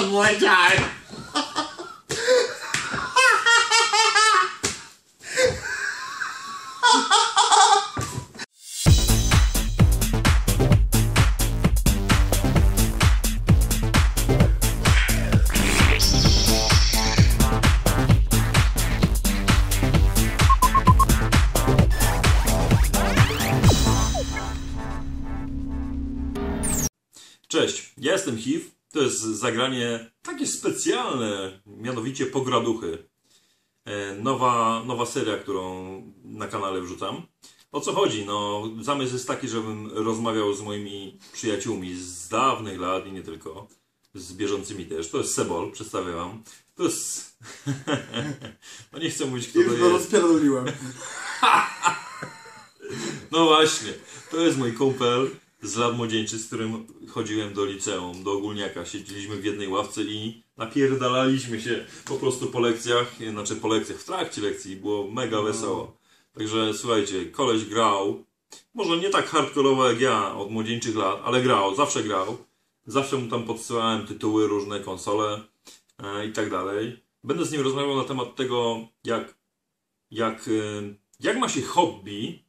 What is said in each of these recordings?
co powiedziałem. Cześć, zagranie takie specjalne, mianowicie Pograduchy. E, Nowa, nowa seria, którą na kanale wrzucam. O co chodzi? No, zamysł jest taki, żebym rozmawiał z moimi przyjaciółmi z dawnych lat i nie tylko, z bieżącymi też. To jest Sebol, przedstawię wam. To jest... no nie chcę mówić, kto to Już go jest. rozpierdoliłem. No właśnie, to jest mój kumpel z lat młodzieńczych, z którym chodziłem do liceum, do ogólniaka. Siedzieliśmy w jednej ławce i napierdalaliśmy się po prostu po lekcjach, znaczy po lekcjach, w trakcie lekcji. Było mega wesoło. Także słuchajcie, koleś grał, może nie tak hardkorowo jak ja od młodzieńczych lat, ale grał, zawsze grał. Zawsze mu tam podsyłałem tytuły, różne konsole e, i tak dalej. Będę z nim rozmawiał na temat tego, jak, jak, e, jak ma się hobby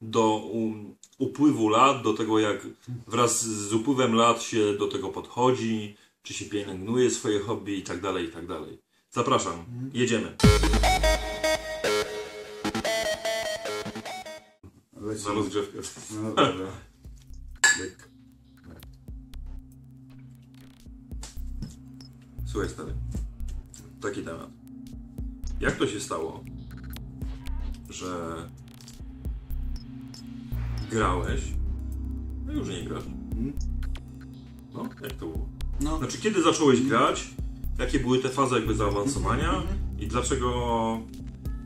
do um, upływu lat, do tego jak wraz z upływem lat się do tego podchodzi, czy się pielęgnuje swoje hobby i tak dalej, i tak dalej. Zapraszam, jedziemy. Za rozgrzewkę. No dobra. Słuchaj stary, taki temat. Jak to się stało, że grałeś, no już nie grasz? No, jak to było? No, Znaczy, kiedy zacząłeś grać? Jakie były te fazy jakby zaawansowania? I dlaczego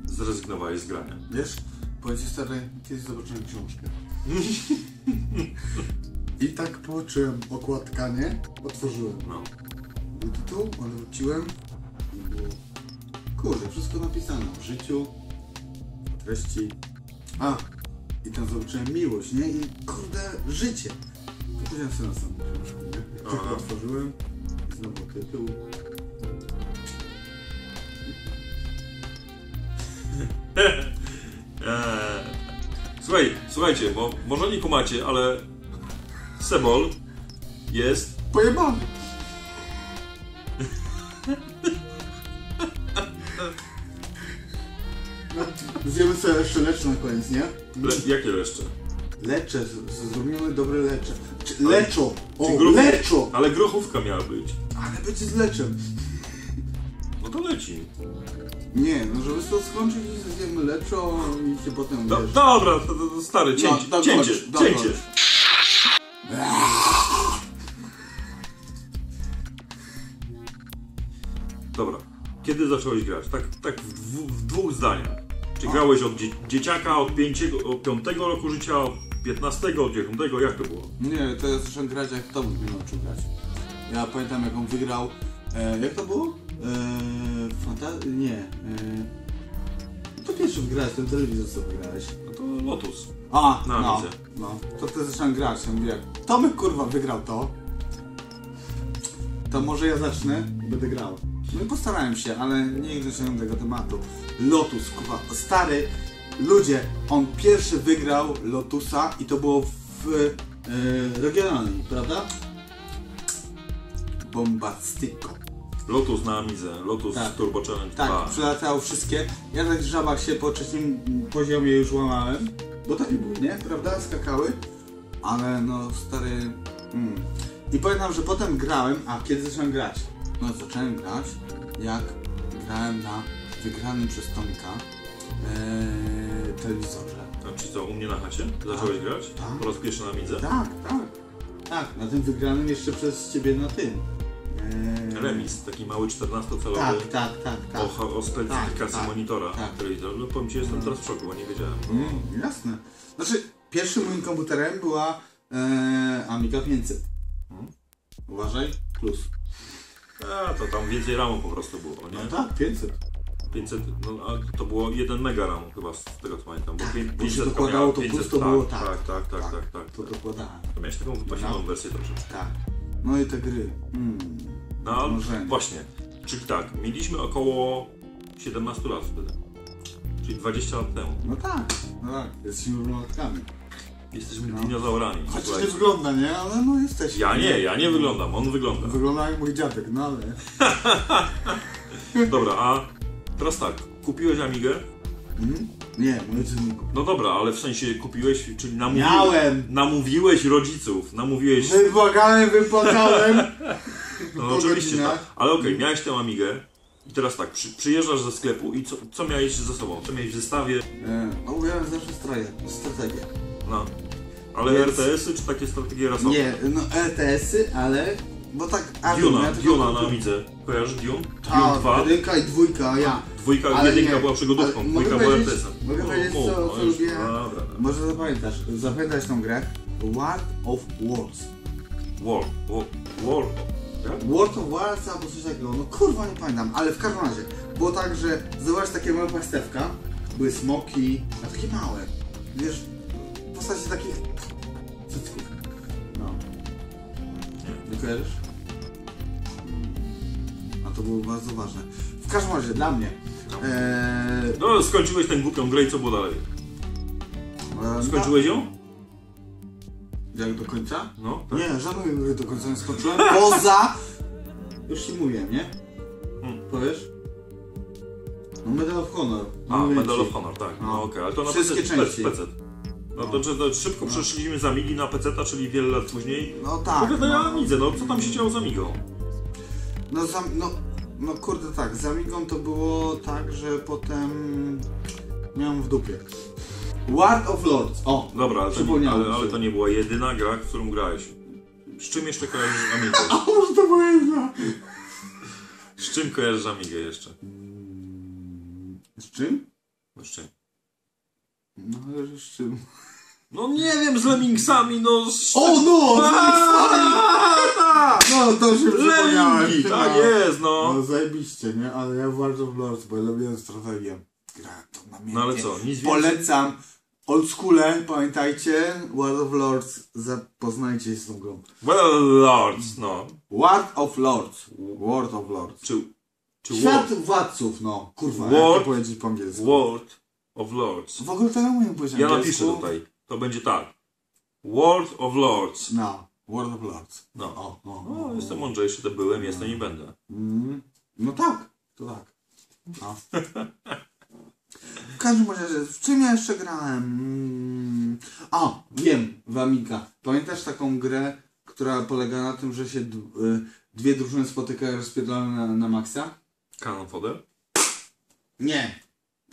zrezygnowałeś z grania? wiesz, powiem ci stary, kiedyś zobaczyłem książkę. I tak poczułem okładka, nie? Otworzyłem. No. Był tytuł, odwróciłem było... Kurde, wszystko napisane o życiu, treści. A, i tam zobaczyłem miłość, nie? I kurde, życie. To powiedziałem sobie na samą książkę, nie? Tak Aha. otworzyłem i znowu tytuł. Eee, słuchaj, słuchajcie, bo może nie kumacie, ale Sebol jest Pojebany! Sobie jeszcze lecz na koniec, nie? Le, jakie jeszcze? Lecze, zrobimy dobre lecze. Czy, leczo! O, groch- leczo! Ale grochówka miała być. Ale będzie z leczem. No to leci. Nie, no żeby to skończyć, zjemy leczo i się potem Do, wiesz. dobra, to, to, stary, cięcie, No, cięcie, dokończ. cięcie. Dobra, kiedy zacząłeś grać? Tak, tak w, w dwóch zdaniach. Czy grałeś od dzie dzieciaka, od, pięciego, od piątego roku życia, od 15, od 10, jak to było? Nie, to ja zacząłem grać jak Tomek mnie nauczył grać. Ja pamiętam jak on wygrał. E, jak to było? E, fanta... Nie. E, no to pierwszy wygrałeś, ten telewizor co wygrałeś. No to Lotus. A, no, Amidze. no. To wtedy zacząłem grać. Ja mówię, Tomek kurwa wygrał to. To może ja zacznę i będę grał. No i postarałem się, ale nie doszedłem do tego tematu. Lotus, kurwa, stary, ludzie, on pierwszy wygrał Lotusa i to było w e, regionalnej, prawda? Bombastico. Lotus na Amidze, Lotus Tak. Turbo Challenge Tak, 2. przylatało wszystkie. Ja tak w żabach się po trzecim poziomie już łamałem, bo takie były, nie? Prawda? Skakały. Ale no, stary... Mm. I pamiętam, że potem grałem, a kiedy zacząłem grać? No, zacząłem grać, jak grałem na wygranym przez Tomka ee, telewizorze. A czy co, u mnie na chacie? Zacząłeś grać? Tak. Po raz pierwszy na Amidze? Tak, tak. Tak, na tym wygranym jeszcze przez ciebie na tym. Eee, Remis, taki mały 14-calowy. Tak, tak, tak, tak. O, o specyfikacji Tak, tak, monitora tak. telewizora. No powiem Ci, jestem teraz w szoku, bo nie wiedziałem. Mm, jasne. Znaczy, pierwszym moim komputerem była e, Amiga 500. Mhm. Uważaj, plus. A, to tam więcej ramu po prostu było, No nie? tak, 500. 500, no, a to było 1 mega ramu chyba, z tego co pamiętam. Bo pię- bo się 500 dokładało to 500, plus, to tak, było tak, tak. tak, tak, tak, tak, tak. To dokładałem. To miałeś taką wypasioną No. wersję troszeczkę. Tak. No i te gry. Mm. No Może. właśnie, czyli tak, mieliśmy około 17 lat wtedy. Czyli 20 lat temu. No tak, no tak, jesteśmy równotkami. Jesteśmy No. dinozaurami. Chociaż nie wygląda, nie? Ale no jesteśmy. Ja nie, ja nie wyglądam, on wygląda. Wygląda jak mój dziadek, no ale... Dobra, a teraz tak, kupiłeś Amigę? Mhm. Nie, mój ojciec nie kupił. No dobra, ale w sensie kupiłeś, czyli namówi... Miałem! namówiłeś rodziców, namówiłeś... Wypłakałem, wypłakałem! No po oczywiście, tak. Ale okej, miałeś tę Amigę i teraz tak, przy, przyjeżdżasz ze sklepu i co, co miałeś ze sobą? Co miałeś w zestawie? E, No miałem zawsze stroje, strategię. No. Ale Więc- RTS-y czy takie strategie rasowe? Nie, no RTS-y, ale... Bo tak... a, Duna, ja Duna na Amidze. Kojarzysz Dune? Dune Ta, 2? jedynka i dwójka, ja. Dwójka, Ale jedynka nie, była przygodówką, dwójka była RTS-em. mogę No, powiedzieć, co- no, co już, lubię? Dobra. Może zapamiętasz, zapamiętasz tą grę? World of Wars. War, war, war. Jak? World of Wars albo coś takiego, no kurwa nie pamiętam, ale w każdym razie było tak, że zobacz takie małe pastewka, były smoki, a takie małe, wiesz, postaci takich cycków. No. Nie kojarzysz? A to było bardzo ważne. W każdym razie, dla mnie. Eee, No, skończyłeś tę głupią grę i co było dalej? e, Skończyłeś ją? no, Jak do końca? No, tak. Nie, żadnej gry do końca nie skończyłem, poza... Już ci mówiłem, nie? Hmm. Powiesz? No Medal of Honor. A, Medal of Honor, tak. No, No. okej, ale to na Wszystkie PC. części. PC. No to, to, to szybko przeszliśmy z Amigi na PC, czyli wiele lat później. No tak. O No, Amidze, no co tam się działo z Amigą? no, za, no, no kurde tak, z Amigą to było tak, że potem miałem w dupie. War of Lords. O! Dobra, ale to, nie, ale, ale to nie była jedyna gra, w którą grałeś. Z czym jeszcze kojarzysz Amigę? A może to była jedna? Z czym kojarzysz Amigę jeszcze? Z czym? No z czym? No ale z czym? No nie wiem, z Lemmingsami, no z... O no! z No to się przypomniałem. Lemmingi, tak jest, no. No zajebiście, nie? Ale ja w War of Lords, bo ja lubiłem strategię. Grałem to na No ale co, nic więcej? Polecam. Old schoole, pamiętajcie, World of Lords, zapoznajcie się z tą grą. Well, Lords, no. World of Lords. World of Lords. Czy... Czy Świat World, władców, no. Kurwa, jak World- to powiedzieć po angielsku? World of Lords. W ogóle to ja umiem powiedzieć Ja napiszę tutaj. To będzie tak. World of Lords. No, World of Lords. No. O, o, No, o. jestem mądrzejszy, to byłem, jestem i będę. Mm, no tak, to tak. No. W każdym razie, w czym ja jeszcze grałem? Mm, A, wiem, w Amiga. Pamiętasz taką grę, która polega na tym, że się y, dwie drużyny spotykają rozpierdolone na, na maksa? Canon Fodder? Nie.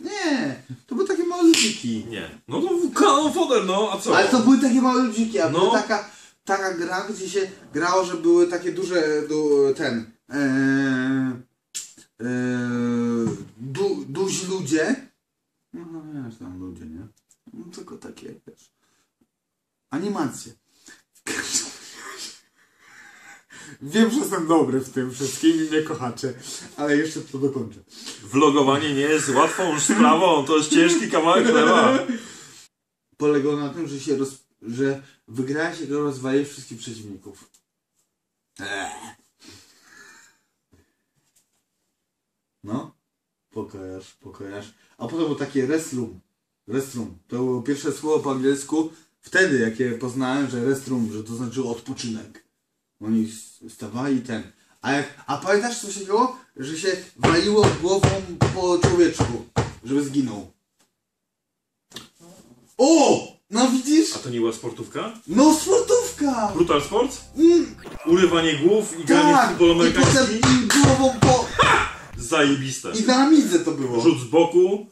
Nie, to były takie małe ludziki. Nie. No to Canon Fodder, no, a co? Ale to były takie małe ludziki, a No. była taka, taka gra, gdzie się grało, że były takie duże, du, ten, e, e, du, duzi ludzie. No, no wiesz, tam ludzie, nie? No tylko takie, wiesz, animacje. W każdym Wiem, że jestem dobry w tym wszystkim i mnie kochacie, ale jeszcze to dokończę. Vlogowanie nie jest łatwą sprawą, to jest ciężki kawałek chleba. Polegał na tym, że się roz, że wygrałeś i go rozwaliłeś wszystkich przeciwników. Eee. No, pokojasz, pokojasz. A potem było takie restroom. Restroom. To było pierwsze słowo po angielsku. Wtedy, jak je poznałem, że restroom, że to znaczyło odpoczynek. Oni stawali ten. A, jak, a pamiętasz co się działo? Że się waliło głową po człowieczku, żeby zginął. O! No widzisz? A to nie była sportówka? No sportówka! Brutal Sports? Mm, Urywanie głów i granie w tak! futbol I potem amerykański? i głową po... Zajebiste. I na Amidze to było. Rzut z boku,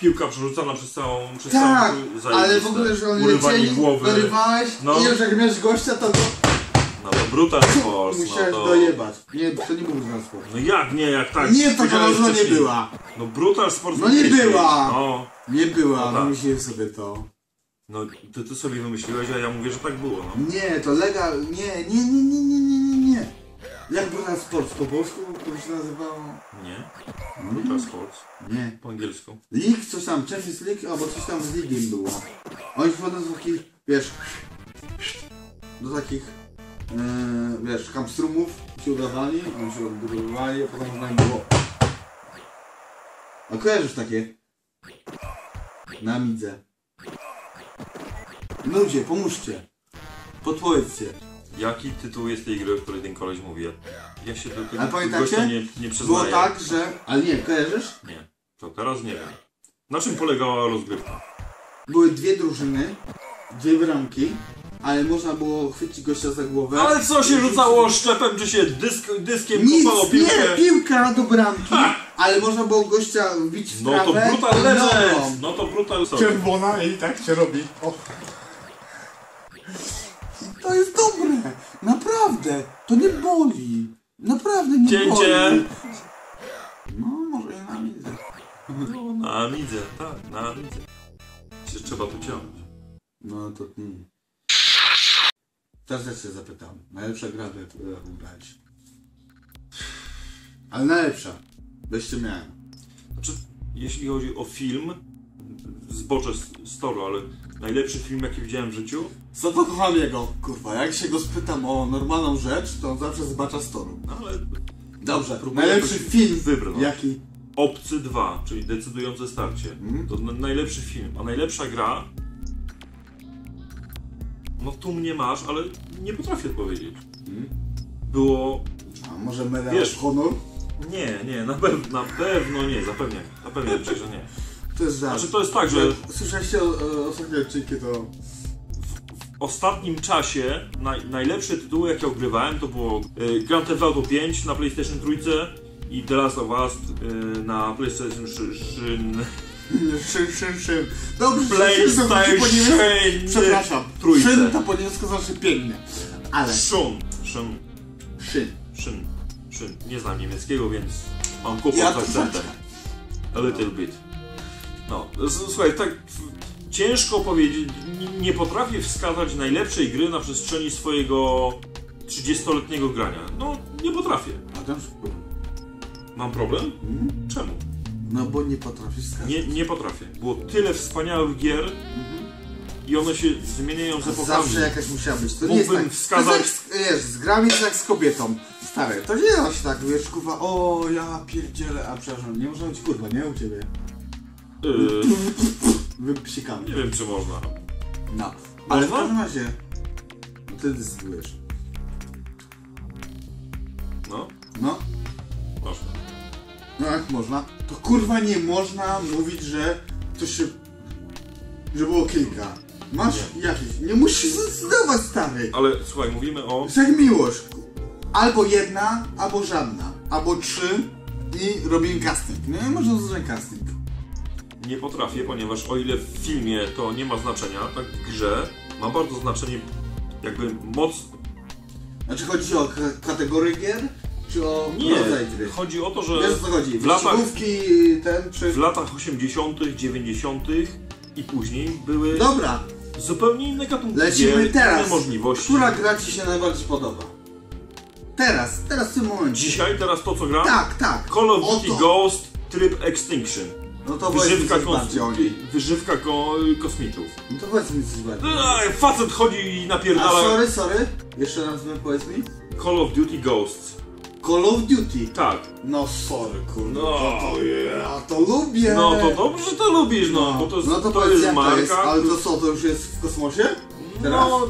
piłka przerzucana przez całą przez Tak! całą. Ale w ogóle, że oni Urywanie lecieli, głowy. dorywałeś No. i już jak miałeś gościa, to No to Brutal Sports, no musiałeś to... dojebać. Nie, to nie był na sport. No jak nie, jak tak? Nie, taka Powiedziałeś nazwa nie była. No Brutal Sports No nie wcześniej. była. No, Nie była, No tak. wymyśliłem sobie to. no ty, ty sobie wymyśliłeś, a ja mówię, że tak było, no. Nie, to legal... Nie, nie, nie, nie, nie, nie, nie, nie. Jak był na sport po polsku? To się nazywało... Nie? Brutal Sports. Nie. Po angielsku. League, coś tam, Champions League, albo coś tam z Ligiem było. Oni wchodzą do takich, wiesz, do takich wiesz, hamstrumów się udawali, oni się odbudowywali, a potem można im było. A kojarzysz takie? Na midze. Ludzie, pomóżcie. Podpowiedzcie. Jaki tytuł jest tej gry, o której ten koleś mówi? Ja- Ja się do tego A pamiętacie? nie, nie Było przyznaję. tak, że... Ale nie, kojarzysz? Nie. To teraz nie wiem. Na czym polegała rozgrywka? Były dwie drużyny, dwie bramki, ale można było chwycić gościa za głowę. Ale co się rzucało szczepem, czy się dysk, dyskiem Nic, kopało piłkę? nie, piłka do bramki, ale można było gościa wbić w No trawę to brutal legend! nogą. No to brutal legend. Czerwona i tak się robi. O. To jest dobre, naprawdę, to nie boli, naprawdę nie Cięcie. boli. No, może i na widzę. No, na Amidze, tak, na Amidze. Się trzeba tu ciągnąć. No to nie. Teraz ja się zapytam. Najlepsza gra, w jaką grałeś? Ale najlepsza. Weźcie miałem. Znaczy, jeśli chodzi o film, zboczę z, toru, ale najlepszy film, jaki widziałem w życiu, Co to kocham jego, kurwa. Jak się go spytam o normalną rzecz, to on zawsze zbacza z toru. no ale Dobrze, Próbuję najlepszy film, wybrnąć. jaki? Obcy 2, czyli decydujące starcie, Mhm. to na, najlepszy film, a najlepsza gra, no tu mnie masz, ale nie potrafię odpowiedzieć. Było, A może Medal Wiesz- Honor? nie, nie, na, pew, na pewno nie, zapewniam, zapewniam cię, że nie. To jest żart. Znaczy to jest tak, że Słyszeliście o, o ostatnie odcinki, to... w ostatnim czasie naj, najlepsze tytuły, jakie ogrywałem, to było y, Grand Theft Auto 5 na PlayStation 3 i The Last of Us y, na PlayStation 3. Szyn, szyn, szyn. Dobrze, szyn, szyn, po niemiecku- PlayStation Przepraszam. Trójce. Szyn to po niemiecku znaczy pięknie. Ale... Szun. Szun. Szyn. Szyn. Szyn. Nie znam niemieckiego, więc mam kłopot Ja z akcentem. A little bit. No, słuchaj, tak ciężko powiedzieć, nie, potrafię wskazać najlepszej gry na przestrzeni swojego 30-letniego grania. No, nie potrafię. A tam. Mam problem? Mhm. Czemu? No bo nie potrafisz skazać. Nie, nie potrafię. Było tyle wspaniałych gier i one się zmieniają z epokami. Zawsze jakaś musiała być. To nie jest tak. wskazać- To jest jak, z- wiesz, z grami jest jak z kobietą. Stary, to nie da się tak, wiesz, kurwa, o ja pierdzielę, a przepraszam, nie można być kurwa, nie? U ciebie. Yy, Wypsikamy. nie wiem, czy można. No. Ale w Można? każdym razie, ty decydujesz. No, No. No jak można? To kurwa nie można mówić, że to się... że było kilka. Masz jakieś, nie musisz zdecydować, stary. Ale słuchaj, mówimy o... To jak miłość. Albo jedna, albo żadna. Albo trzy i robimy casting. Nie można zrobić casting. Nie potrafię, ponieważ o ile w filmie to nie ma znaczenia, tak w grze ma bardzo znaczenie jakby moc... Znaczy chodzi o k- kategorię gier, czy o Nie, rodzaj gry? chodzi o to, że Wiesz co chodzi? w latach, Wyścigówki, ten czy... w latach 80., 90. i później były Dobra, zupełnie inne gatunki lecimy gier, teraz. inne możliwości. Która gra Ci się najbardziej podoba? Teraz, teraz w tym momencie. Dzisiaj, teraz to co gram? Tak, tak. Call of Duty. Ghost tryb Extinction. No to powiedz mi Wyżywka, coś kos... bardziej o niej. Wyżywka ko... kosmitów. No to powiedz mi coś bardziej. Ej, facet chodzi i A napierdala sorry, sorry. Jeszcze raz mi powiedz mi. Call of Duty Ghosts. Call of Duty. Tak. No sorry, kurde. No, to, to, ja to lubię. No to dobrze, że to lubisz, no, bo to jest, no to, to powiedz, jest jak to jest, marka. ale to co, to już jest w kosmosie? Teraz? No,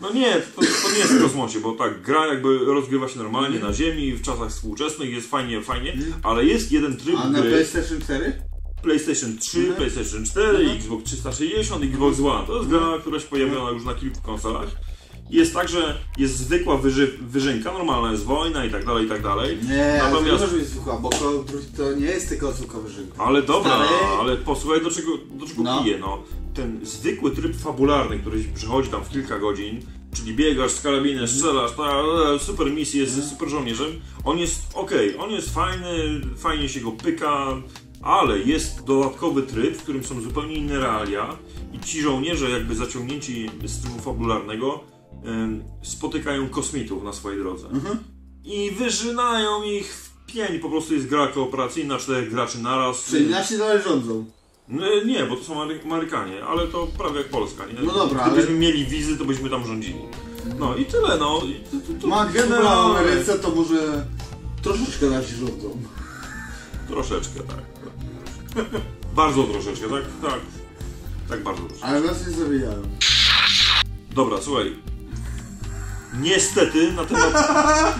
no nie, to, to nie jest w kosmosie, bo tak, gra jakby rozgrywa się normalnie Mhm. na Ziemi, w czasach współczesnych, jest fajnie, fajnie, ale jest jeden tryb A na gry, PlayStation 4? PlayStation 3, Mhm. PlayStation 4, Xbox 360, Xbox One. To jest gra, która się pojawiła już na kilku konsolach. Jest tak, że jest zwykła wyży, wyżynka, normalna jest wojna i tak dalej, i tak dalej. Nie, ale to nie Natomiast, może być zwykła, bo Duty to nie jest tylko zwykła wyżynka. ale dobra, Stary. ale posłuchaj do czego, do czego No. piję, no. Ten zwykły tryb fabularny, który przychodzi tam w kilka godzin, czyli biegasz z karabinem, strzelasz, ta, super misja, jest super żołnierzem, on jest okej, on jest fajny, fajnie się go pyka, ale jest dodatkowy tryb, w którym są zupełnie inne realia i ci żołnierze jakby zaciągnięci z trybu fabularnego spotykają kosmitów na swojej drodze. I wyżynają ich w pień, po prostu jest gra kooperacyjna, czterech graczy naraz. Czyli nasi dalej rządzą. No, nie, bo to są Amery- Amerykanie, ale to prawie jak Polska, nie? No dobra, Gdybyśmy ale- mieli wizy, to byśmy tam rządzili. No i tyle, no. To, to, to Ma Ameryce to może troszeczkę nasi rządzą. Troszeczkę, tak. bardzo troszeczkę, tak? Tak. Tak bardzo troszeczkę. Ale nas nie zabijają. Dobra, słuchaj. Niestety na temat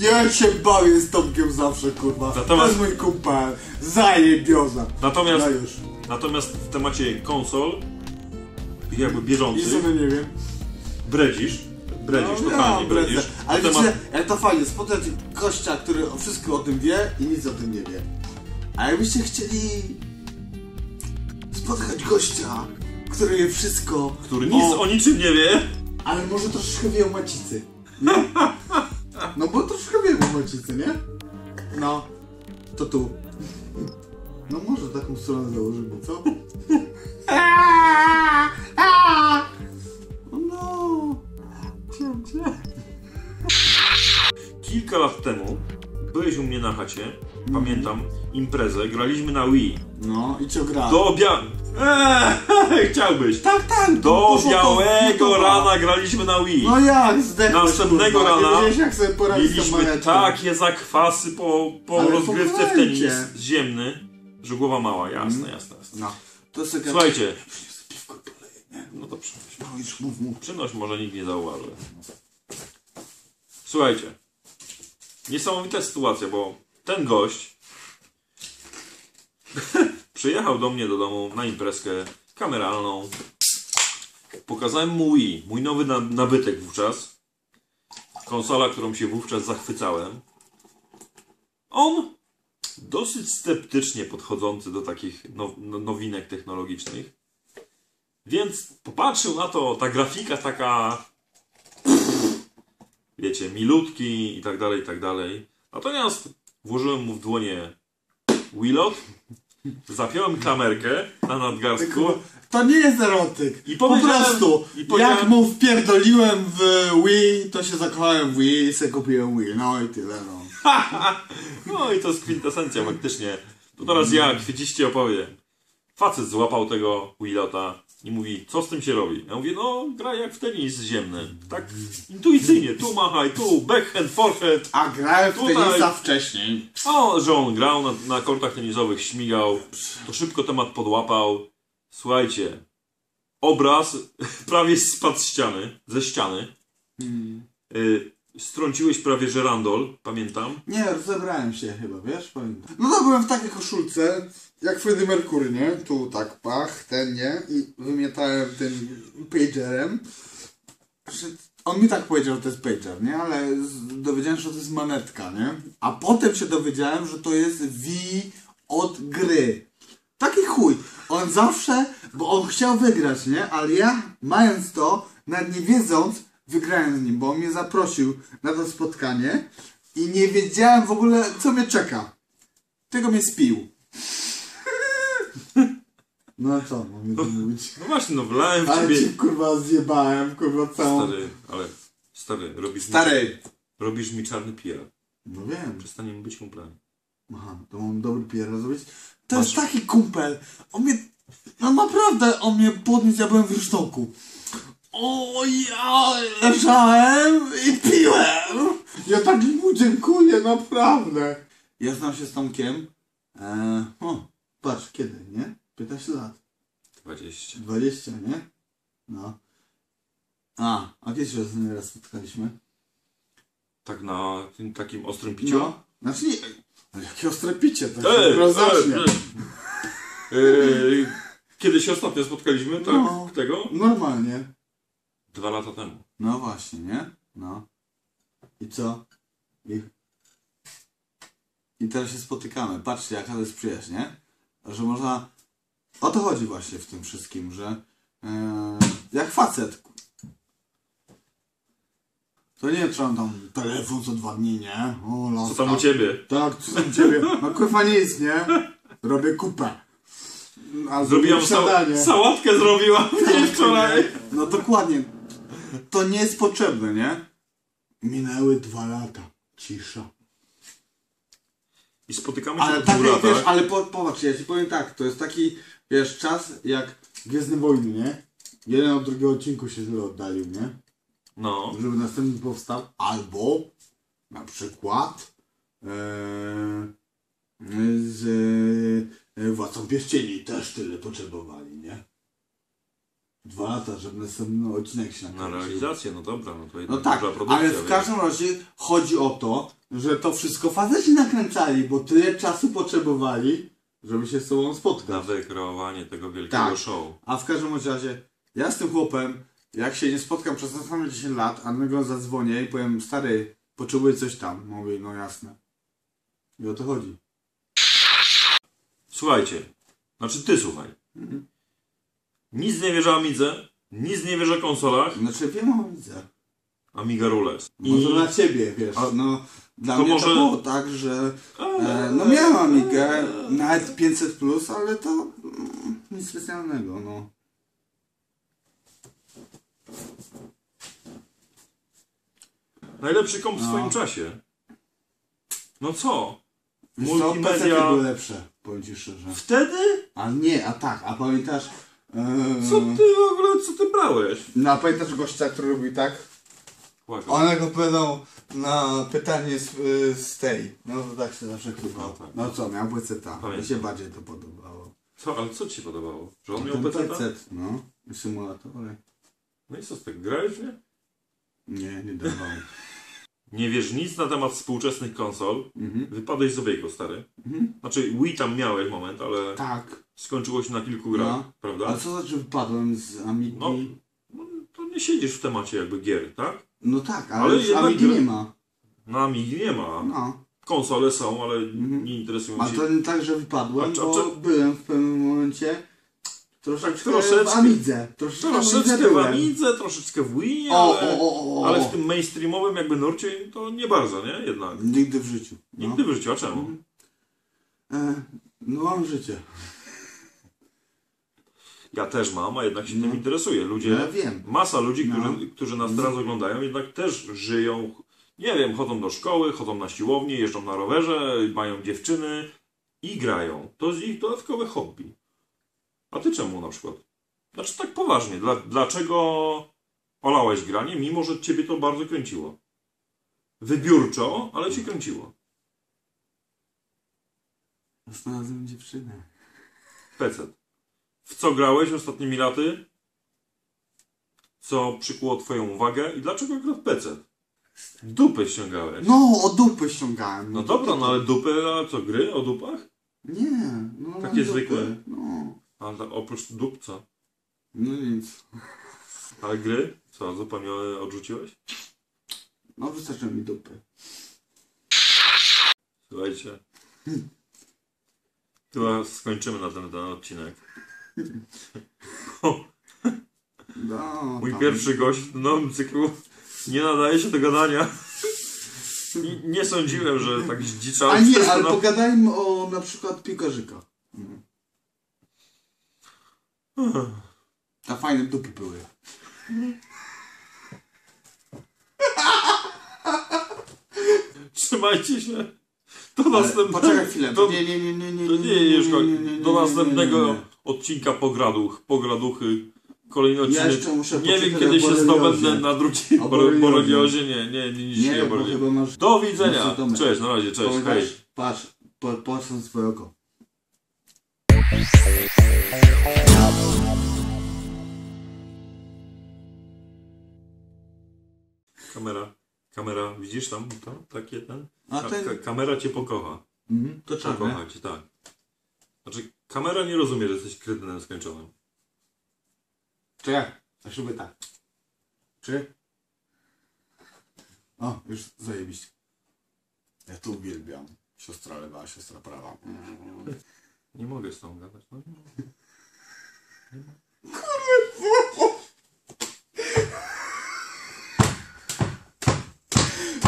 Ja się bawię z Tomkiem zawsze, kurwa. Natomiast- To jest mój kumpel. Zajebioza. Natomiast, No już. natomiast w temacie konsol, jakby I bieżących, sobie nie wiem. bredzisz, bredzisz, No, totalnie ja, bredzisz. Ale wiecie, temat, jak to fajnie, spotkać gościa, który o wszystko o tym wie i nic o tym nie wie. A jakbyście chcieli spotkać gościa, który wie wszystko, który nic o, o niczym nie wie, ale może troszeczkę wie o macicy, nie? No bo troszkę wie o macicy, nie? No, to tu. No może taką stronę założymy, co? No, cię, kilka lat temu byłeś u mnie na chacie, pamiętam, imprezę, graliśmy na Wii. No i co gra? Do obia... Eee, chciałbyś. Tak, tak. Do w białego rana graliśmy na Wii. No jak, zdechłeś, Następnego kurwa. rana Nie wiedziałeś jak sobie poradzić z tą Mieliśmy takie zakwasy po, po Ale rozgrywce w pochwalcie. tenis ziemny, że głowa mała, jasne, jasne, jasne. No. To taka... Słuchajcie, no to przynoś. No już mów, mów. Przynoś, może nikt nie zauważy. Słuchajcie, niesamowita sytuacja, bo ten gość przyjechał do mnie do domu na imprezkę kameralną. Pokazałem mu Wii, mój nowy na- nabytek wówczas. Konsola, którą się wówczas zachwycałem. On, dosyć sceptycznie podchodzący do takich now, no- nowinek technologicznych, więc popatrzył na to, ta grafika taka, wiecie, milutki i tak dalej, i tak dalej. Natomiast włożyłem mu w dłonie Willot, zapiąłem klamerkę na nadgarstku To nie jest erotyk. I po prostu, i powiedziałem- jak mu wpierdoliłem w Wii, to się zakochałem w Wii i sobie kupiłem Wii. No i tyle, no. No i to jest kwintesencja faktycznie. To teraz ja kwieciście opowiem. Facet złapał tego Willota i mówi, co z tym się robi? Ja mówię, no gra jak w tenis ziemny. Tak intuicyjnie, tu machaj, tu backhand, forehand. A grałem w tenisa wcześniej. O, że on grał na, na kortach tenisowych, śmigał, to szybko temat podłapał. Słuchajcie, obraz prawie spadł z ściany, ze ściany. Y, strąciłeś prawie żerandol, pamiętam. Nie, rozebrałem się chyba, wiesz? Pamiętam. No to byłem w takiej koszulce, jak Freddie Mercury, nie? Tu tak pach, ten nie? I wymiatałem tym pagerem. On mi tak powiedział, że to jest pager, nie? Ale dowiedziałem się, że to jest manetka, nie? A potem się dowiedziałem, że to jest V od gry. Taki chuj. On zawsze, bo on chciał wygrać, nie? Ale ja, mając to, nawet nie wiedząc, wygrałem z nim, bo on mnie zaprosił na to spotkanie i nie wiedziałem w ogóle, co mnie czeka. Tego mnie spił. No a co, mam tu mówić? No właśnie, no wlałem w Ale ciebie. ci kurwa zjebałem, kurwa całą... Stary, ale stary, robisz mi, Stary! robisz mi czarny PR. No wiem. Przestaniemy być kumplami. Aha, to mam dobry PR zrobić. To Masz- jest taki kumpel. On mnie... No naprawdę, on mnie podniósł, ja byłem w rysztoku. O, ja leżałem i piłem. Ja tak mu dziękuję, naprawdę. Ja znam się z Tomkiem. Eee, o, patrz, kiedy, nie? 15 lat. 20. 20, nie? No. A, a kiedy się ostatni raz spotkaliśmy? Tak na tym takim ostrym piciu? No. Znaczy nie... Ale jakie ostre picie, Ej, zacznie. ej, ej. Ej, Kiedy się ostatnio spotkaliśmy, tak? No. Tego? Normalnie. Dwa lata temu. No właśnie, nie? No. I co? I, I teraz się spotykamy. Patrzcie, jaka to jest przyjaźń, nie? Że można... O to chodzi właśnie w tym wszystkim, że... E, jak facet. To nie trzeba tam telefon co dwa dni, nie? O, laska. Co tam u ciebie? Tak, co tam u ciebie? No kurwa nic, nie? Robię kupę. Albo Zrobiłam sa śniadanie. sałatkę zrobiłam dzień wczoraj. No dokładnie. To nie jest potrzebne, nie? Minęły dwa lata. Cisza. I spotykamy się Ale tak, wiesz, ale po, popatrz, ja ci powiem tak, to jest taki, wiesz, czas jak Gwiezdne Wojny, nie? Jeden od drugiego odcinku się tyle oddalił, nie? No. żeby następny powstał, albo na przykład e, z e, Władcą Pierścieni też tyle potrzebowali, nie? Dwa lata, żeby następny odcinek się Na nakręcił. realizację, no dobra, no to No tak, produkcja. ale w każdym razie chodzi o to, że to wszystko faceci nakręcali, bo tyle czasu potrzebowali, żeby się z sobą Na spotkać. wykreowanie tego wielkiego Tak. show. A w każdym razie, ja z tym chłopem, jak się nie spotkam przez następne 10 lat, a na go zadzwonię i powiem, stary, potrzebuję coś tam. Mówi, no jasne. I o to chodzi. Słuchajcie, znaczy ty słuchaj. Nic nie wiesz o Amidze, nic nie wiesz o konsolach, Znaczy, wiem o widzę. Amiga Rules. Może dla ciebie, wiesz, A- no... Dla to mnie może- to było tak, że e, no miałem Amigę, nawet 500+, plus, ale to mm, nic specjalnego, no. Najlepszy komp w No. swoim czasie. No co? Multimedia- były lepsze, powiem ci szczerze. Wtedy? A nie, a tak, a pamiętasz... E, Co ty w ogóle, co ty brałeś? No, a pamiętasz gościa, który robił tak? Płakał. On jak odpowiadał na pytanie z, y, z tej, no to tak się zawsze chyba. No tak. No co, miał peceta. Mi się bardziej to podobało. Co, ale co ci się podobało? Że on miał Ten PC? pecet, no. I symulatory. No i co z tego, grałeś nie? Nie, nie dawał. Nie wiesz nic na temat współczesnych konsol. mhm. Wypadłeś z obiegu, stary. Mhm. Znaczy Wii tam miałeś moment, ale Tak. skończyło się na kilku grach, No. prawda? A co znaczy wypadłem z Amigi? No. No, No, nie siedzisz w temacie jakby gier, tak? tak, ale, Ale jednak Amigi nie ma. Na Amigi nie ma. No. Konsole są, ale Mhm. nie interesują A się. to nie tak, że wypadłem, A bo a czy- byłem w pewnym momencie troszeczkę, Tak, troszeczkę- w Amidze. Troszeczkę, Troszeczkę w. Amidze, troszeczkę w Wii, O, ale, o, o. ale w tym mainstreamowym jakby nurcie to nie bardzo, nie? Jednak. Nigdy w życiu. No. Nigdy w życiu, a czemu? Mhm. E, no mam życie. Ja też mam, a jednak się tym No. interesuję. Ludzie, Ja wiem. masa ludzi, No. którzy, którzy nas teraz oglądają, jednak też żyją, nie wiem, chodzą do szkoły, chodzą na siłownię, jeżdżą na rowerze, mają dziewczyny i grają. To jest ich dodatkowe hobby. A ty czemu na przykład? Znaczy tak poważnie, dla, dlaczego olałeś granie, mimo że ciebie to bardzo kręciło? Wybiórczo, ale cię kręciło. Znalazłem dziewczynę. PC. W co grałeś ostatnimi laty? Co przykuło twoją uwagę i dlaczego akurat PC? Dupy ściągałeś. No, o dupy ściągałem. No dobra, no ale dupy, a co, gry o dupach? Nie, no Takie dupy. zwykłe? No, Ale tak oprócz dup co? no nic. Ale gry? Co, zupełnie odrzuciłeś? No wystarczy mi dupy. Słuchajcie. Chyba skończymy na ten, ten odcinek. No, Mój tam. pierwszy gość w nowym cyklu nie nadaje się do gadania. I nie sądziłem, że tak zdziczał. A nie, ale na- pogadajmy o na przykład piłkarzyka. A fajne dupy były. Trzymajcie się. Do następnego. Poczekaj chwilę. Do, nie, nie, nie, nie, nie, to nie, już go- nie, nie, nie, do nie, następnego nie, nie. Odcinka pograduch, pograduchy. Kolejny Ja odcinek. jeszcze muszę nie wiem kiedy się zdobędę na drugiej boreliozie. Nie, nie, nie, nie, Nie, bo chyba masz... Do widzenia. Cześć, na razie, cześć. Hej. Patrz, po, swoje oko. Kamera. Kamera, widzisz tam to? Takie ten? A Ka- ten... ka- kamera cię pokocha. Mhm, to czarne. Pokocha cię, tak. Znaczy, kamera nie rozumie, że jesteś kretynem skończonym. Czekaj, a śruby tak. Czy? O, już zajebiście. Ja to uwielbiam. Siostra lewa, siostra prawa. Nie mogę z tą gadać. No.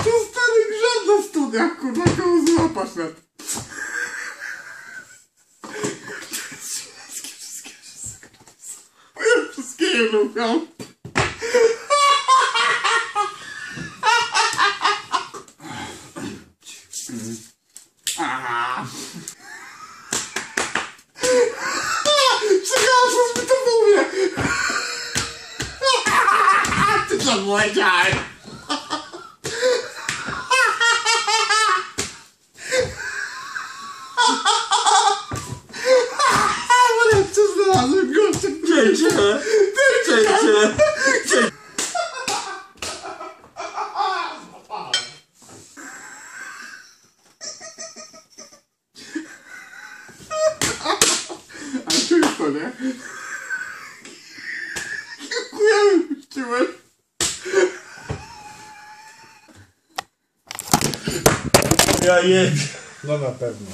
To stary grzad na studiach, kurwa, koło złapasz na to. Wszystkie, wszystkie się zagrały. Ja wszystkie je rucham. Czekaj, aż mi to mówię. Ty co powiedziałem. Wreszcie znalazłem gościa. Cięcie! Cięcie! Cięcie! A czujesz to, nie? Puściłem. Ja jebie. No na pewno.